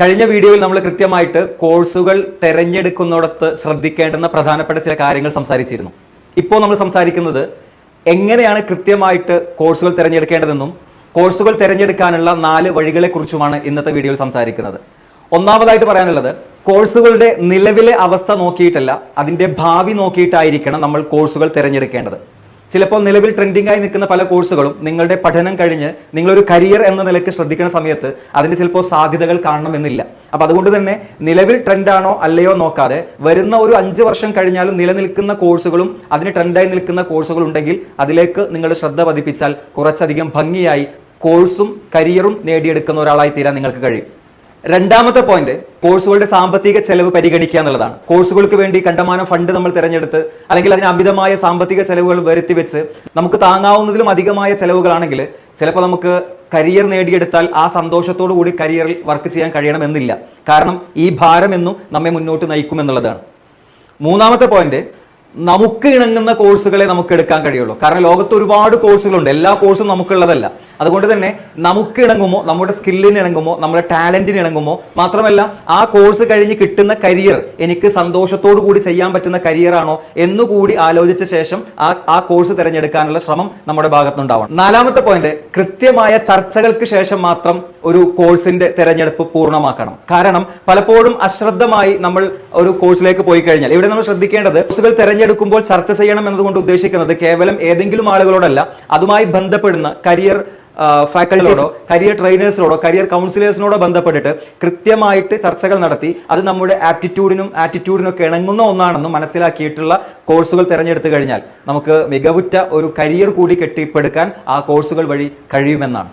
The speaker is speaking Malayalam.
കഴിഞ്ഞ വീഡിയോയിൽ നമ്മൾ കൃത്യമായിട്ട് കോഴ്സുകൾ തിരഞ്ഞെടുക്കുന്നിടത്ത് ശ്രദ്ധിക്കേണ്ടുന്ന പ്രധാനപ്പെട്ട ചില കാര്യങ്ങൾ സംസാരിച്ചിരുന്നു. ഇപ്പോൾ നമ്മൾ സംസാരിക്കുന്നത് എങ്ങനെയാണ് കൃത്യമായിട്ട് കോഴ്സുകൾ തിരഞ്ഞെടുക്കേണ്ടതെന്നും കോഴ്സുകൾ തിരഞ്ഞെടുക്കാനുള്ള നാല് വഴികളെക്കുറിച്ചുമാണ് ഇന്നത്തെ വീഡിയോയിൽ സംസാരിക്കുന്നത്. ഒന്നാമതായിട്ട് പറയാനുള്ളത് കോഴ്സുകളുടെ നിലവിലെ അവസ്ഥ നോക്കിയിട്ടല്ല അതിന്റെ ഭാവി നോക്കിയിട്ടായിരിക്കണം നമ്മൾ കോഴ്സുകൾ തിരഞ്ഞെടുക്കേണ്ടത്. ചിലപ്പോൾ നിലവിൽ ട്രെൻഡിംഗ് ആയി നിൽക്കുന്ന പല കോഴ്സുകളും നിങ്ങളുടെ പഠനം കഴിഞ്ഞ് നിങ്ങളൊരു കരിയർ എന്ന നിലയ്ക്ക് ശ്രദ്ധിക്കുന്ന സമയത്ത് അതിന് ചിലപ്പോൾ സാധ്യതകൾ കാണണമെന്നില്ല. അപ്പൊ അതുകൊണ്ട് തന്നെ നിലവിൽ ട്രെൻഡാണോ അല്ലയോ നോക്കാതെ വരുന്ന ഒരു അഞ്ച് വർഷം കഴിഞ്ഞാലും നിലനിൽക്കുന്ന കോഴ്സുകളും അതിന് ട്രെൻഡായി നിൽക്കുന്ന കോഴ്സുകൾ ഉണ്ടെങ്കിൽ അതിലേക്ക് നിങ്ങളുടെ ശ്രദ്ധ പതിപ്പിച്ചാൽ കുറച്ചധികം ഭംഗിയായി കോഴ്സും കരിയറും നേടിയെടുക്കുന്ന ഒരാളായി തീരാൻ നിങ്ങൾക്ക് കഴിയും. രണ്ടാമത്തെ പോയിന്റ് കോഴ്സുകളുടെ സാമ്പത്തിക ചെലവ് പരിഗണിക്കുക എന്നുള്ളതാണ്. കോഴ്സുകൾക്ക് വേണ്ടി കണ്ടമാനം ഫണ്ട് നമ്മൾ തിരഞ്ഞെടുത്ത് അല്ലെങ്കിൽ അതിന് അമിതമായ സാമ്പത്തിക ചെലവുകൾ വരുത്തി വെച്ച് നമുക്ക് താങ്ങാവുന്നതിലും അധികമായ ചെലവുകളാണെങ്കിൽ ചിലപ്പോൾ നമുക്ക് കരിയർ നേടിയെടുത്താൽ ആ സന്തോഷത്തോടു കൂടി കരിയറിൽ വർക്ക് ചെയ്യാൻ കഴിയണമെന്നില്ല. കാരണം ഈ ഭാരം എന്നും നമ്മെ മുന്നോട്ട് നയിക്കുമെന്നുള്ളതാണ് മൂന്നാമത്തെ പോയിന്റ് നമുക്ക് ഇണങ്ങുന്ന കോഴ്സുകളെ നമുക്ക് എടുക്കാൻ കഴിയുള്ളൂ. കാരണം ലോകത്ത് ഒരുപാട് കോഴ്സുകളുണ്ട്. എല്ലാ കോഴ്സും നമുക്കുള്ളതല്ല. അതുകൊണ്ട് തന്നെ നമുക്ക് ഇണങ്ങുമോ നമ്മുടെ സ്കില്ലിന് ഇണങ്ങുമോ നമ്മുടെ ടാലന്റിന് ഇണങ്ങുമോ മാത്രമല്ല ആ കോഴ്സ് കഴിഞ്ഞ് കിട്ടുന്ന കരിയർ എനിക്ക് സന്തോഷത്തോടു കൂടി ചെയ്യാൻ പറ്റുന്ന കരിയറാണോ എന്നുകൂടി ആലോചിച്ച ശേഷം ആ ആ കോഴ്സ് തിരഞ്ഞെടുക്കാനുള്ള ശ്രമം നമ്മുടെ ഭാഗത്തുനിന്നുണ്ടാവണം. നാലാമത്തെ പോയിന്റ് കൃത്യമായ ചർച്ചകൾക്ക് ശേഷം മാത്രം ഒരു കോഴ്സിന്റെ തിരഞ്ഞെടുപ്പ് പൂർണമാക്കണം. കാരണം പലപ്പോഴും അശ്രദ്ധമായി നമ്മൾ ഒരു കോഴ്സിലേക്ക് പോയി കഴിഞ്ഞാൽ ഇവിടെ നമ്മൾ ശ്രദ്ധിക്കേണ്ടത് കോഴ്സുകൾ തിരഞ്ഞെടുക്കുമ്പോൾ ചർച്ച ചെയ്യണം എന്നതുകൊണ്ട് ഉദ്ദേശിക്കുന്നത് കേവലം ഏതെങ്കിലും ആളുകളോടല്ല അതുമായി ബന്ധപ്പെടുന്ന കരിയർ ഫാക്കൽറ്റിയോടോ കരിയർ ട്രെയിനേഴ്സിനോടോ കരിയർ കൗൺസിലേഴ്സിനോടോ ബന്ധപ്പെട്ടിട്ട് കൃത്യമായിട്ട് ചർച്ചകൾ നടത്തി. അത് നമ്മുടെ ആപ്റ്റിറ്റ്യൂഡിനും ആറ്റിറ്റ്യൂഡിനും ഒക്കെ ഇണങ്ങുന്ന ഒന്നാണെന്നും മനസ്സിലാക്കിയിട്ടുള്ള കോഴ്സുകൾ തിരഞ്ഞെടുത്തു കഴിഞ്ഞാൽ നമുക്ക് മികവുറ്റ ഒരു കരിയർ കൂടി കെട്ടിപ്പടുക്കാൻ ആ കോഴ്സുകൾ വഴി കഴിയുമെന്നാണ്.